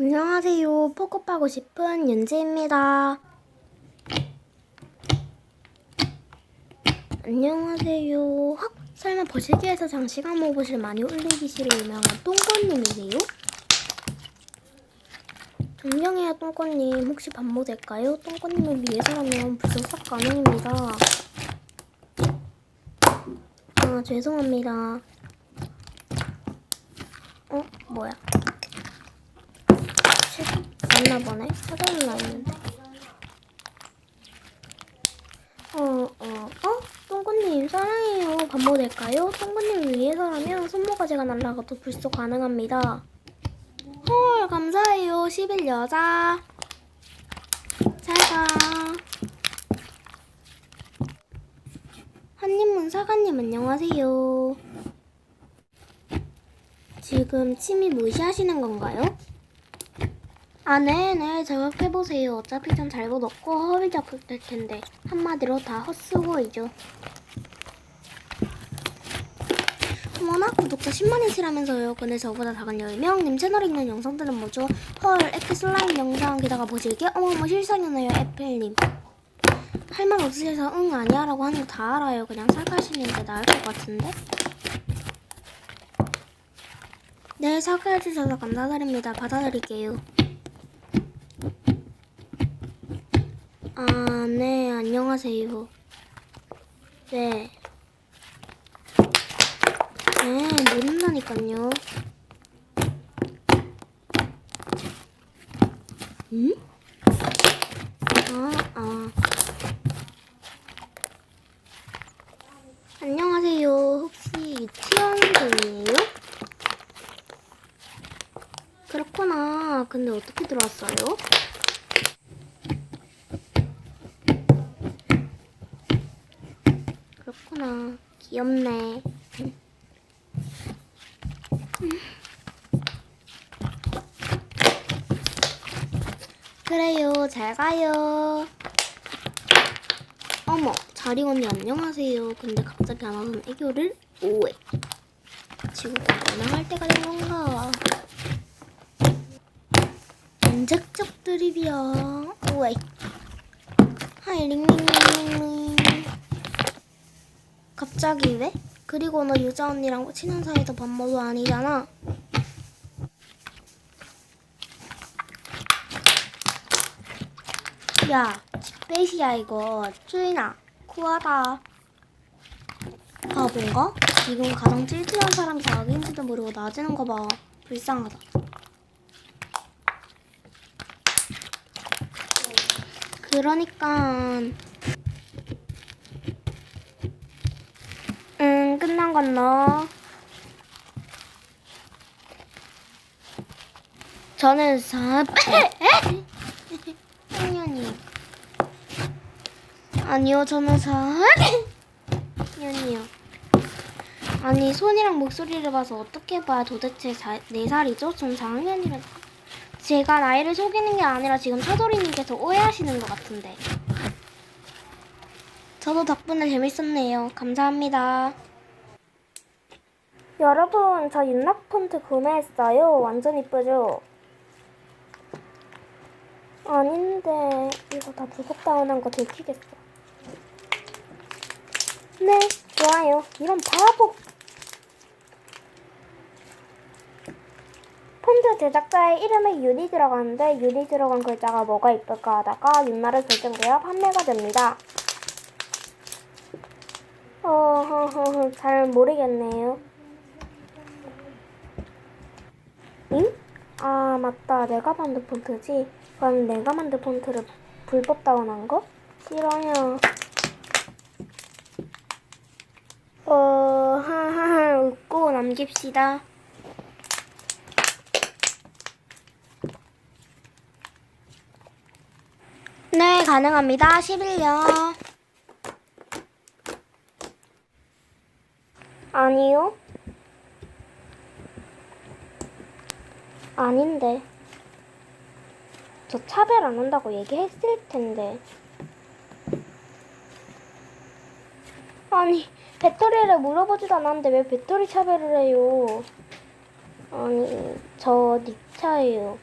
안녕하세요. 포kop하고 싶은 윤지입니다. 안녕하세요. 헉, 설마 거실기에서 장시간 모보실 많이 올리기실에 유명한 똥꼬님이세요? 존경해요 똥꼬님. 혹시 반모 될까요? 똥꼬님을 위해서라면 불속삭 가능입니다. 아 죄송합니다. 어 뭐야? 맞나 보네. 찾아올라 했는데. 어, 어, 어? 똥꼬님, 사랑해요. 반모 될까요? 똥꼬님을 위해서라면 손모가 제가 날라가도 불속 가능합니다. 헐, 감사해요. 10일 여자. 잘 가. 한님문 사관님, 안녕하세요. 지금 침이 무시하시는 건가요? 아, 네네. 저격해보세요. 어차피 전 잘못 없고 허위 자극될 텐데. 한마디로 다 헛수고이죠. 어머나, 구독자 10만이시라면서요. 근데 저보다 작은 10명? 님 채널에 있는 영상들은 뭐죠? 헐, 에피 슬라임 영상 게다가 보실게? 어머머, 실상이네요, 에펠님. 할 말 없으셔서 응, 아니야 라고 하는 거 다 알아요. 그냥 사과하시는 게 나을 것 같은데? 네, 사과해주셔서 감사드립니다. 받아드릴게요. 아, 네, 안녕하세요. 네. 네, 모른다니까요. 응? 아, 아. 안녕하세요. 혹시 유치원생이에요? 그렇구나. 근데 어떻게 들어왔어요? 그렇구나. 귀엽네. 그래요. 잘 가요. 어머, 자리 언니 안녕하세요. 근데 갑자기 안 와서는 애교를 오해. 지구가 원활할 때가 된 건가? 언제적 드립이야. 오해. 하이 링링링링. 갑자기 왜? 그리고 너 유자 언니랑 친한 사이도 반모도 아니잖아. 야, 집배시야 이거. 주인아, 구하다. 바본가? 지금 가장 찔찔한 사람이 자기인지도 모르고 나지는 거 봐. 불쌍하다. 그러니까 응 끝난 건 너. 저는 사 당연히 아니요 저는 사 년이요. 아니 손이랑 목소리를 봐서 어떻게 봐야 도대체 사, 4살이죠? 전 4학년이라 제가 나이를 속이는 게 아니라 지금 차돌이님께서 오해하시는 것 같은데 저도 덕분에 재밌었네요. 감사합니다. 여러분 저 윤락 폰트 구매했어요. 완전 이쁘죠? 아닌데 이거 다 불법 다운한 거 들키겠어. 네, 좋아요. 이런 바보. 폰트 제작자의 이름에 윤이 들어가는데 윤이 들어간 글자가 뭐가 이쁠까 하다가 윤말을 결정되어 판매가 됩니다. 어, 잘 모르겠네요. 응? 아, 맞다. 내가 만든 폰트지. 그럼 내가 만든 폰트를 불법 다운한 거? 싫어요. 어, 하하하, 웃고 남깁시다. 네, 가능합니다. 11요. 아니요. 아닌데. 저 차별 안 한다고 얘기했을 텐데. 아니, 배터리를 물어보지도 않았는데 왜 배터리 차별을 해요? 아니, 저 니 차예요.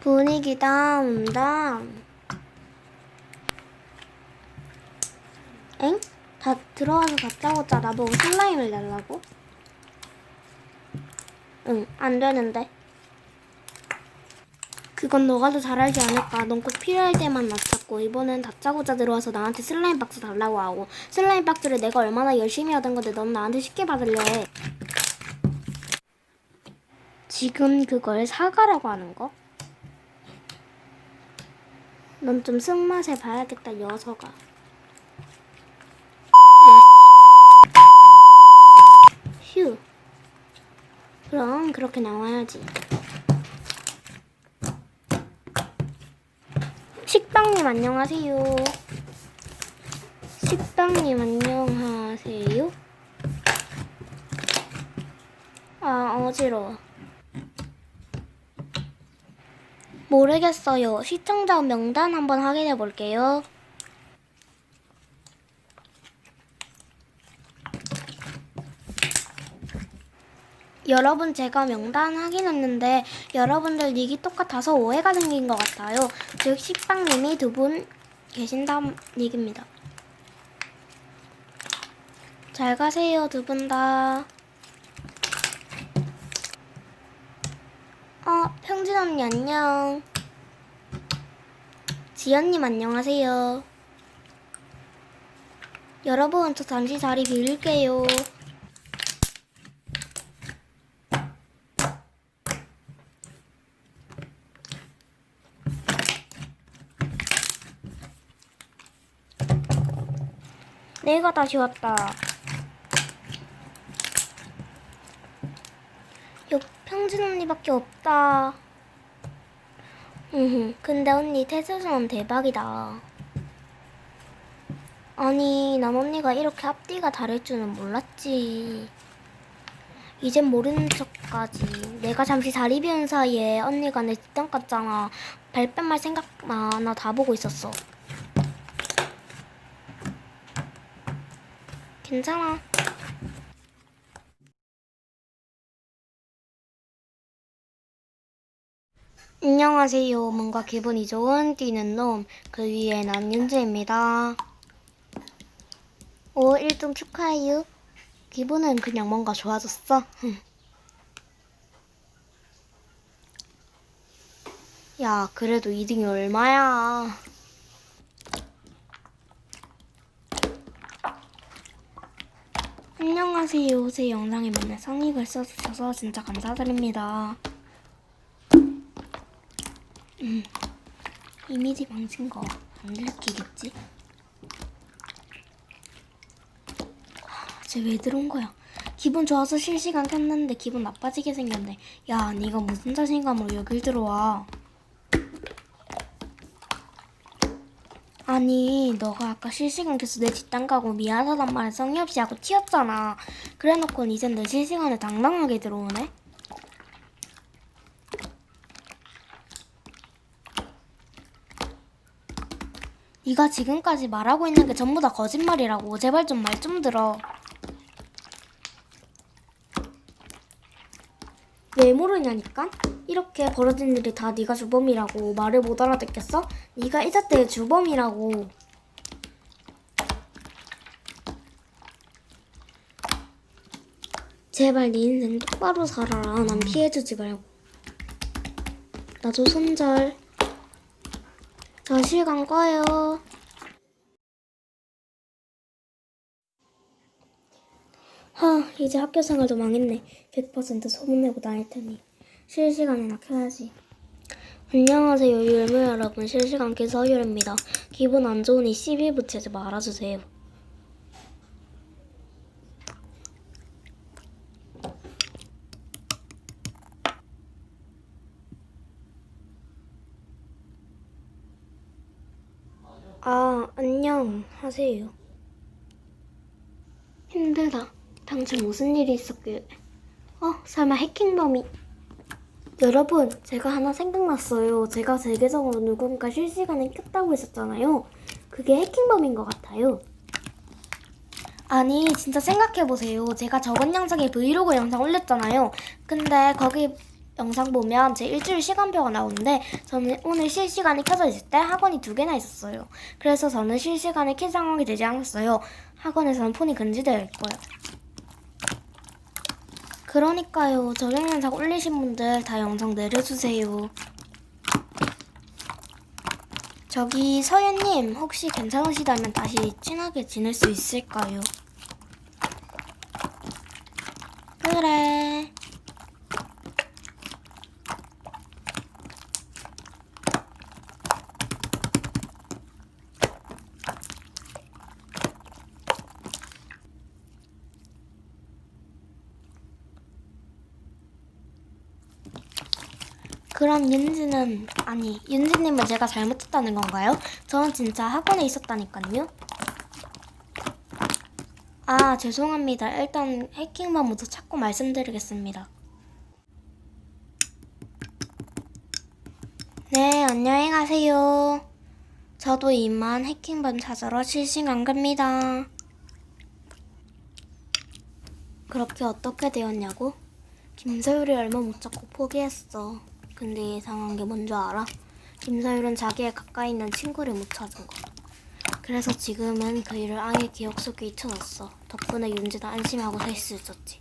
분위기다 담담. 들어와서 다짜고짜 나보고 슬라임을 내려고? 응, 안 되는데. 그건 너가 더 잘 알지 않을까. 넌 꼭 필요할 때만 나 찾고 이번엔 다짜고짜 들어와서 나한테 슬라임 박스 달라고 하고 슬라임 박스를 내가 얼마나 열심히 하던 건데 넌 나한테 쉽게 받으려 해. 지금 그걸 사과라고 하는 거? 넌 좀 승맛을 봐야겠다, 녀석아. 그렇게 나와야지. 식빵님 안녕하세요. 식빵님 안녕하세요. 아 어지러워. 모르겠어요. 시청자 명단 한번 확인해 볼게요. 여러분 제가 명단 확인했는데 여러분들 닉이 똑같아서 오해가 생긴 것 같아요. 즉 식빵님이 두 분 계신다는 얘기입니다. 잘 가세요 두 분 다. 어 평진 언니 안녕. 지연님 안녕하세요. 여러분 저 잠시 자리 빌릴게요. 내가 다시 왔다. 요 평진 언니밖에 없다. 음, 근데 언니 태세선 대박이다. 아니, 난 언니가 이렇게 앞뒤가 다를 줄은 몰랐지. 이젠 모르는 척까지. 내가 잠시 자리 비운 사이에 언니가 내 뒷담 깠잖아. 발뺌할 생각 많아 다 보고 있었어. 괜찮아. 안녕하세요. 뭔가 기분이 좋은 뛰는 놈. 그 위에 난 윤재입니다. 오, 1등 축하해요. 기분은 그냥 뭔가 좋아졌어. 야, 그래도 2등이 얼마야. 안녕하세요. 제 영상에 맨날 성의글 써주셔서 진짜 감사드립니다. 음, 이미지 망친 거 안 들키겠지? 쟤 왜 들어온 거야? 기분 좋아서 실시간 켰는데 기분 나빠지게 생겼네. 야, 네가 무슨 자신감으로 여길 들어와? 아니, 너가 아까 실시간 켜서 내 뒷담 가고 미안하단 말 성의 없이 하고 튀었잖아. 그래놓고 이젠 내 실시간에 당당하게 들어오네? 네가 지금까지 말하고 있는 게 전부 다 거짓말이라고. 제발 좀 말좀 들어. 왜 모르냐니까? 이렇게 벌어진 일이 다 네가 주범이라고 말을 못 알아듣겠어? 네가 이자 때의 주범이라고. 제발 네 인생 똑바로 살아라. 난 피해주지 말고. 나도 손절. 저 시간 꺼요. 이제 학교 생활도 망했네. 100% 소문내고 다닐 테니. 실시간에나 켜야지. 안녕하세요, 율무 여러분. 실시간 기서율입니다. 기분 안 좋으니 시비 붙이지 말아주세요. 아, 안녕 하세요. 힘들다. 당신 무슨 일이 있었길래? 어, 설마 해킹범이? 여러분, 제가 하나 생각났어요. 제가 제 계정으로 누군가 실시간에 켰다고 했었잖아요. 그게 해킹범인 것 같아요. 아니, 진짜 생각해보세요. 제가 저번 영상에 브이로그 영상 올렸잖아요. 근데 거기 영상 보면 제 일주일 시간표가 나오는데 저는 오늘 실시간이 켜져 있을 때 학원이 두 개나 있었어요. 그래서 저는 실시간에 킨 상황이 되지 않았어요. 학원에서는 폰이 금지되어 있고요. 그러니까요. 저녁 영상 올리신 분들 다 영상 내려주세요. 저기 서윤님 혹시 괜찮으시다면 다시 친하게 지낼 수 있을까요? 그래. 그럼 윤지는 아니 윤지님은 제가 잘못했다는 건가요? 저는 진짜 학원에 있었다니까요. 아 죄송합니다. 일단 해킹만 모두 찾고 말씀드리겠습니다. 네 안녕히 가세요. 저도 이만 해킹반 찾으러 실시간 갑니다. 그렇게 어떻게 되었냐고? 김서율이 얼마 못 찾고 포기했어. 근데 이상한 게 뭔지 알아? 김서율은 자기의 가까이 있는 친구를 못 찾은 거. 그래서 지금은 그 일을 아예 기억 속에 잊혀놨어. 덕분에 윤지도 안심하고 살 수 있었지.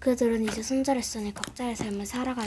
그들은 이제 손절했으니 각자의 삶을 살아갈